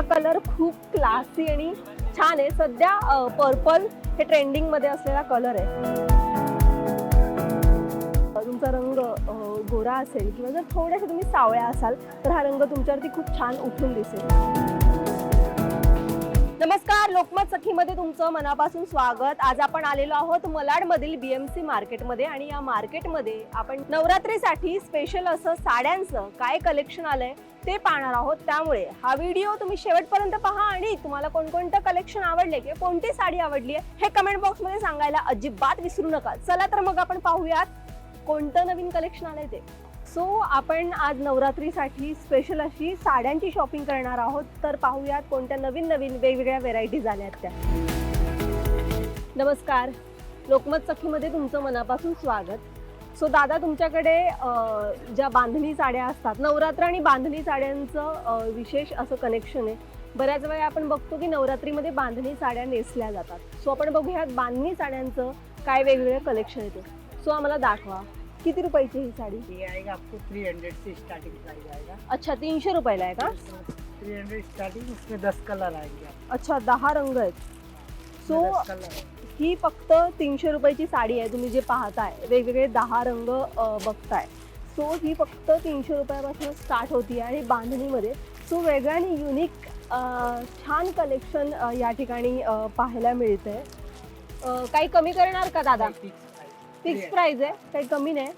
हा कलर खूप क्लासी आणि छान आहे. सध्या पर्पल हे ट्रेंडिंगमध्ये असलेला कलर आहे. तुमचा रंग गोरा असेल किंवा जर थोड्याशा तुम्ही सावळ्या असाल तर हा रंग तुमच्यावरती खूप छान उठून दिसेल. नमस्कार लोकमत सखीमध्ये तुमचं मनापासून स्वागत. आज आपण आलेलो आहोत मलाडमधील बीएमसी मार्केटमध्ये आणि या मार्केटमध्ये आपण नवरात्रीसाठी स्पेशल असं साड्यांचं काय कलेक्शन आलंय? ते पाहणार आहोत. त्यामुळे हा व्हिडिओ तुम्ही शेवटपर्यंत पहा आणि तुम्हाला कोणकोणतं कलेक्शन आवडले किंवा कोणती साडी आवडली आहे हे कमेंट बॉक्समध्ये सांगायला अजिबात विसरू नका. चला तर मग आपण पाहूयात कोणतं नवीन कलेक्शन आलंय ते. सो आपण आज नवरात्रीसाठी स्पेशल अशी साड्यांची शॉपिंग करणार आहोत. तर पाहूयात कोणत्या नवीन नवीन वेगवेगळ्या व्हेरायटीज आल्यात त्या. नमस्कार. लोकमत सखीमध्ये तुमचं मनापासून स्वागत. सो दादा तुमच्याकडे ज्या बांधणी साड्या असतात नवरात्र आणि बांधणी साड्यांचं विशेष असं कनेक्शन आहे. बऱ्याच वेळा आपण बघतो की नवरात्रीमध्ये बांधणी साड्या नेसल्या जातात. सो आपण बघूयात बांधणी साड्यांचं काय वेगवेगळं कलेक्शन येते. सो आम्हाला दाखवा. किती रुपयाची ही साडी? ये आएगा आपको थ्री हंड्रेड से स्टार्टिंग प्राइस आएगा अच्छा तीनशे रुपयाला आहे का? थ्री हंड्रेड स्टार्टिंग उसमें दस कलर आएंगे. आपको अच्छा दहा रंग आहेत. सो दस कलर ही फक्त तीनशे रुपयाची साडी आहे. तुम्ही जे पाहताय वेगवेगळे दहा रंग बघताय. सो ही फक्त तीनशे रुपयापासून स्टार्ट होती आणि बांधणीमध्ये. सो वेगळं आणि युनिक छान कलेक्शन या ठिकाणी पाहायला मिळतंय. अ, काही कमी करणार का दादा? फिक्स प्राइस आहे. काही कमी नाही.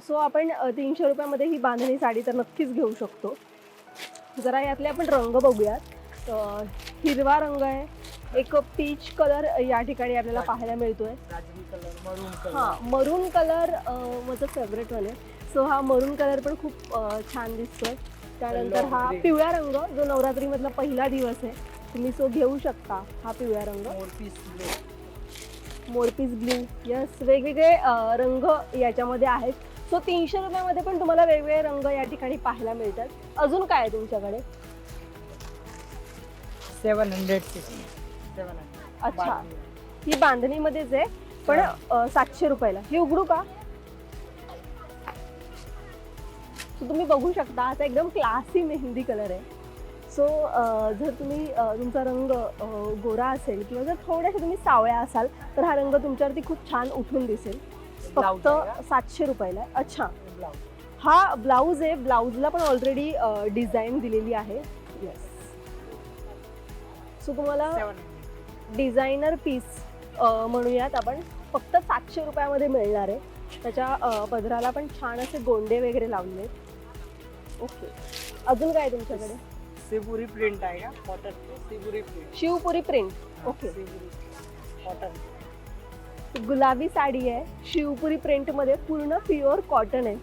सो आपण तीनशे रुपयामध्ये ही बांधणी साडी तर नक्कीच घेऊ शकतो. जरा यातले आपण रंग बघूयात. हिरवा रंग आहे. एक पीच कलर या ठिकाणी आपल्याला पाहायला मिळतोय. हा कलर मरून कलर माझं फेवरेट वन आहे. सो हा मरून कलर पण खूप छान दिसतोय. त्यानंतर हा. पिवळा रंग जो नवरात्रीमधला पहिला दिवस आहे. तुम्ही सो घेऊ शकता हा पिवळा रंग. मोर पीस ब्लू मोरपीस ब्ल्यू यस वेगवेगळे रंग याच्यामध्ये आहेत. सो तीनशे रुपयामध्ये पण तुम्हाला वेगवेगळे रंग या ठिकाणी पाहायला मिळतात. अजून काय आहे तुमच्याकडे? सेवन हंड्रेड से सेवन हंड्रेड अच्छा. ही बांधणीमध्येच आहे पण सातशे रुपयाला. ही उघडू का? तुम्ही बघू शकता असा एकदम क्लासी मेहंदी कलर आहे. सो जर तुम्ही तुमचा रंग गोरा असेल किंवा जर थोड्याशा तुम्ही सावळ्या असाल तर हा रंग तुमच्यावरती खूप छान उठून दिसेल. फक्त सातशे रुपयाला. अच्छा. हा ब्लाऊज आहे. ब्लाऊजला पण ऑलरेडी डिझाईन दिलेली आहे. येस सो तुम्हाला डिझायनर पीस म्हणूयात आपण. फक्त सातशे रुपयामध्ये मिळणार आहे. त्याच्या पदराला पण छान असे गोंडे वगैरे लावले ओके. अजून काय आहे तुमच्याकडे? सिबुरी प्रिंट आएगा कॉटन पे shibori print Shivpuri print okay. Cotton गुलाबी साडी आहे. शिवपुरी प्रिंटमध्ये पूर्ण प्युअर कॉटन आहे.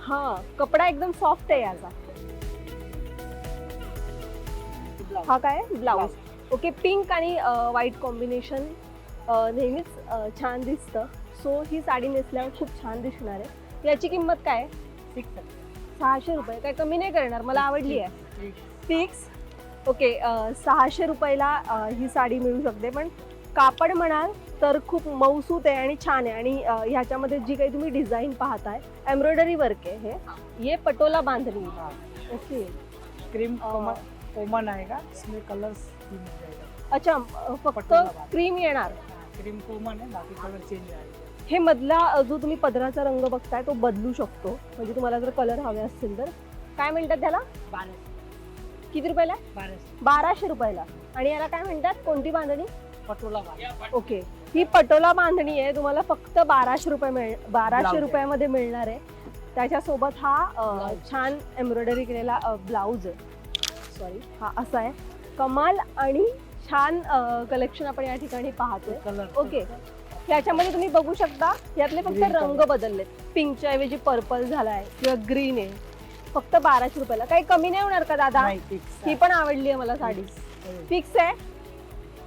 हा कपडा एकदम सॉफ्ट आहे याचा. हा काय? ब्लाऊज ओके पिंक आणि व्हाईट कॉम्बिनेशन नेहमीच छान दिसतं. सो ही साडी नेसल्यावर खूप छान दिसणार आहे. याची किंमत काय आहे? सिक्स सहाशे रुपये. काय कमी नाही करणार मला आवडली आहे. फिक्स ओके सहाशे रुपयाला ही साडी मिळू शकते. पण कापड म्हणाल तर खूप मऊसूत आहे आणि छान आहे. आणि ह्याच्यामध्ये जी काही तुम्ही डिझाईन पाहताय एम्ब्रॉयडरी वर्क आहे हे. ये पटोला बांधणी. ओके. क्रीम कॉमन कॉमन आएगा इसमें कलर्स मिल जाएगा अच्छा फक्त पटोला. क्रीम येणार. क्रीम कॉमन है बाकी कलर चेंज आएगा हे मधला अ, जो तुम्ही पदराचा रंग बघताय तो बदलू शकतो. म्हणजे तुम्हाला जर कलर हवे असतील तर. काय म्हणतात त्याला? बारह किती रुपयाला बारह बाराशे रुपयाला. आणि याला काय म्हणतात? कोणती बांधणी? पटोला ओके. ही पटोला बांधणी आहे. तुम्हाला फक्त बाराशे रुपये मिळ बाराशे. रुपयामध्ये मिळणार आहे. त्याच्यासोबत हा अ. छान एम्ब्रॉयडरी केलेला ब्लाऊज आहे. सॉरी हा असा आहे. कमाल आणि छान कलेक्शन आपण या ठिकाणी पाहतोय. ओके. याच्यामध्ये तुम्ही बघू शकता यातले फक्त रंग. बदललेत. पिंकच्या ऐवजी पर्पल झालाय किंवा ग्रीन आहे. फक्त बाराशे रुपयाला. काही कमी नाही होणार का दादा? ही पण आवडली आहे मला साडी. फिक्स आहे?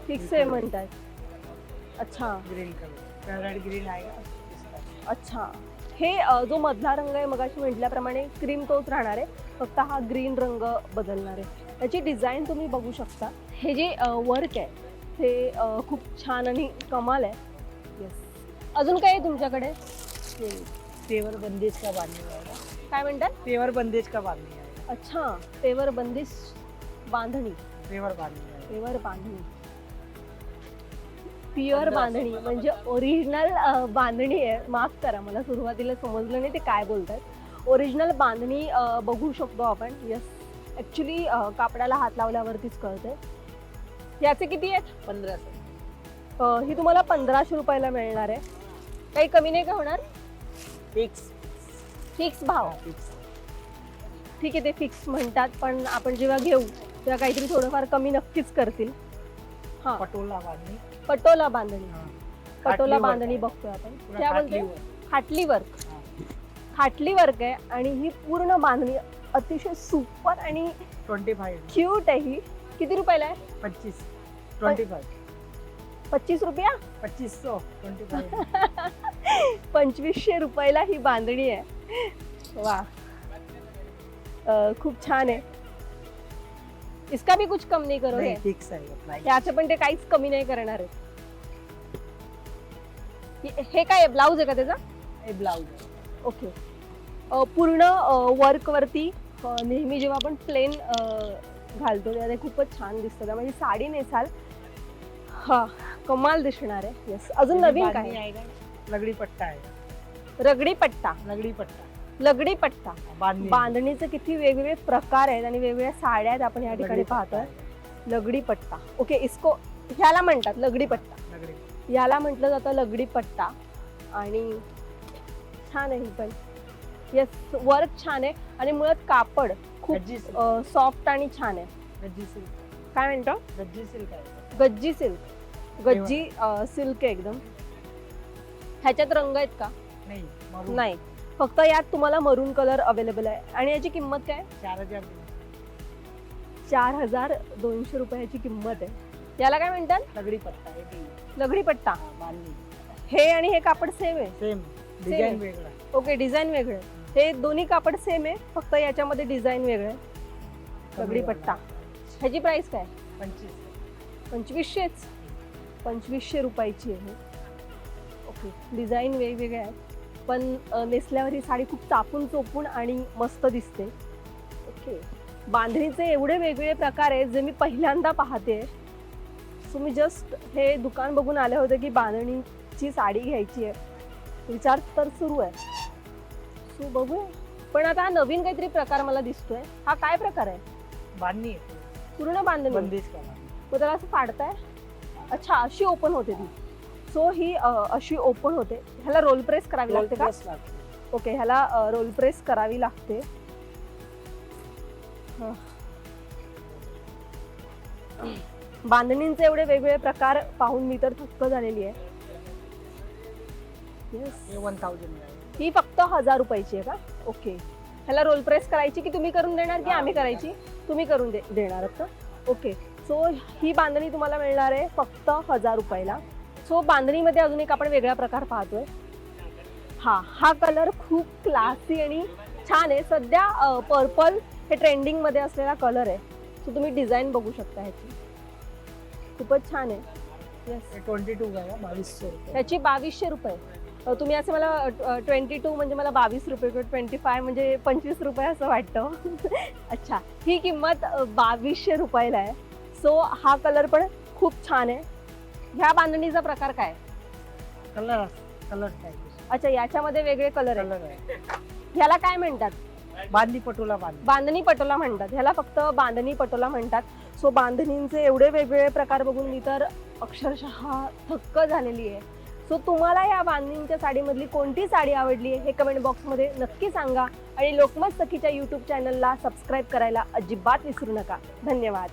फिक्स आहे. म्हणतात अच्छा. ग्रीन कलर ग्रीन आएगा इसका अच्छा. हे जो मधला रंग आहे मगाशी म्हटल्याप्रमाणे क्रीम तोच राहणार आहे. फक्त हा ग्रीन रंग बदलणार. आहे याची डिझाईन तुम्ही बघू शकता. हे जे वर्क आहे ते खूप छान आणि कमाल आहे. येस अजून काय आहे तुमच्याकडे? ये तेवर बंदिश का आएगा काय म्हणतात? तेवर बंदिश का बांधने आएगा अच्छा तेवर बंदिश बांधणी. पेवर बांधणी आहे. प्युअर बांधणी. प्युअर बांधणी म्हणजे ओरिजिनल बांधणी आहे. माफ करा मला सुरुवातीला समजलं नाही ते काय बोलतात ओरिजिनल बांधणी बघू शकतो आपण. यस ॲक्च्युली कापडाला हात लावल्यावरतीच कळते याचे किती आहेत? पंधराशे ही तुम्हाला पंधराशे रुपयाला मिळणार आहे. काही कमी नाही का होणार? फिक्स फिक्स भाव. फिक्स ठीक आहे ते फिक्स म्हणतात पण आपण जेव्हा घेऊ तेव्हा काहीतरी थोडंफार कमी नक्कीच करतील. हां. पटोला बांधणी. पटोला बांधणी. पटोला बांधणी बघतोय आपण. त्या बोलते. खाटली वर्क. खाटली वर्क आहे आणि ही पूर्ण बांधणी अतिशय सुपर आणि 25 क्यूट आहे ही. किती रुपयाला आहे? 25 25 पच्चीस रुपया? 2500 25 पंचवीसशे रुपयाला ही बांधणी आहे. वा. अं, खूप छान आहे. इसका भी कुछ कम नहीं करोगे? फिक्स आहे. प्राइस याचे पण ते काहीच कमी नाही करणार आहे. हे- हे काय ब्लाऊज आहे का त्याचा? हे ब्लाउज ओके. पूर्ण वर्क वरती अ, नेहमी जेव्हा आपण प्लेन घालतो तेव्हा ते खूपच छान दिसतं. त्यामुळे साडी नेसाल. हा कमाल दिसणार आहे. येस अजून नवीन काय? आहे लगडी पट्टा आहे. रगडी पट्टा. लगडी पट्टा. लगडी पट्टा. बांधणी. बांधणीचे किती वेगवेगळे प्रकार आहेत आणि वेगवेगळ्या साड्या आहेत आपण या ठिकाणी पाहतोय. लगडी पट्टा. ओके इसको ह्याला म्हणतात लगडी पट्टा. याला म्हटलं जातं लगडी पट्टा. आणि छान आहे ही पण. येस वर्क छान आहे आणि मुळात कापड खूप सॉफ्ट आणि छान आहे. गज्जी सिल्क काय म्हणतो? Gajji silk Gajji silk Gajji silk आहे एकदम. ह्याच्यात रंग आहेत का? नाही फक्त यात तुम्हाला मरून कलर अवेलेबल आहे. आणि याची किंमत काय? चार हजार. चार हजार दोनशे रुपयाची किंमत आहे. याला काय म्हणतात? लगडी पट्टा. लगडी पट्टा. हा, आणि हे कापड सेम आहे. सेम आहे. डिझाईन वेगळा. ओके डिझाईन वेगळं. आहे. हे दोन्ही कापड सेम आहे फक्त याच्यामध्ये डिझाईन वेगळं आहे. कमी पट्टा. ह्याची प्राइस काय? पंचवीस. पंचवीसशेच? पंचवीसशे रुपयाची आहे. ओके डिझाईन वेगवेगळे आहेत. पण अ, नेसल्यावर ही साडी खूप चापून चोपून आणि मस्त दिसते. ओके बांधणीचे एवढे वेगवेगळे प्रकार आहेत जे मी पहिल्यांदा पाहते. सो मी जस्ट हे दुकान बघून आले होते की बांधणीची साडी घ्यायची आहे. विचार तर सुरू आहे. सो बघूया. पण आता हा नवीन काहीतरी प्रकार मला दिसतोय. हा काय प्रकार आहे? बांधणी आहे. पूर्ण बांधणी. बंदिश. मग त्याला असं फाडताय? अच्छा अशी ओपन होते ती. सो ही अ, अशी ओपन होते. ह्याला रोल प्रेस करावी लागते का? लागते. ओके ह्याला रोल प्रेस करावी लागते. हं. बांधणींचे एवढे वेगवेगळे प्रकार पाहून मी तर थक्क झालेली आहे. येस हे वन थाउजंड आहे. ही फक्त हजार रुपयाची आहे का? ओके ह्याला रोल प्रेस करायची की तुम्ही करून देणार की आम्ही करायची? तुम्ही करून दे देणार आहात का? ओके सो ही बांधणी तुम्हाला मिळणार आहे फक्त हजार रुपयाला. सो बांधणीमध्ये अजून एक आपण वेगळा प्रकार पाहतोय. हा हा कलर खूप क्लासी आणि छान आहे. सध्या पर्पल हे ट्रेंडिंगमध्ये असलेला कलर आहे. सो तुम्ही डिझाईन बघू शकता ह्याची. खूपच छान आहे. येस ट्वेंटी टू बावीसशे रुपये. त्याची बावीसशे रुपये. तुम्ही असे मला ट्वेंटी टू म्हणजे मला बावीस रुपये किंवा ट्वेंटी फाय म्हणजे पंचवीस रुपये असं वाटतं. अच्छा ही किंमत बावीसशे रुपयाला आहे. सो हा कलर पण खूप छान आहे. ह्या बांधणीचा प्रकार काय? कलर कलर अच्छा याच्यामध्ये वेगळे कलर आहे. ह्याला काय म्हणतात? बांधणी पटोला बांधणी. पटोला म्हणतात. ह्याला फक्त बांधणी पटोला म्हणतात. सो बांधणींचे एवढे वेगवेगळे प्रकार बघून मी तर अक्षरशः थक्क झालेली आहे. सो तुम्हाला या बांधणींच्या साडीमधली कोणती साडी आवडली हे कमेंट बॉक्समध्ये नक्की सांगा. आणि लोकमत सखीच्या यूट्यूब चॅनलला सबस्क्राईब करायला अजिबात विसरू नका. धन्यवाद.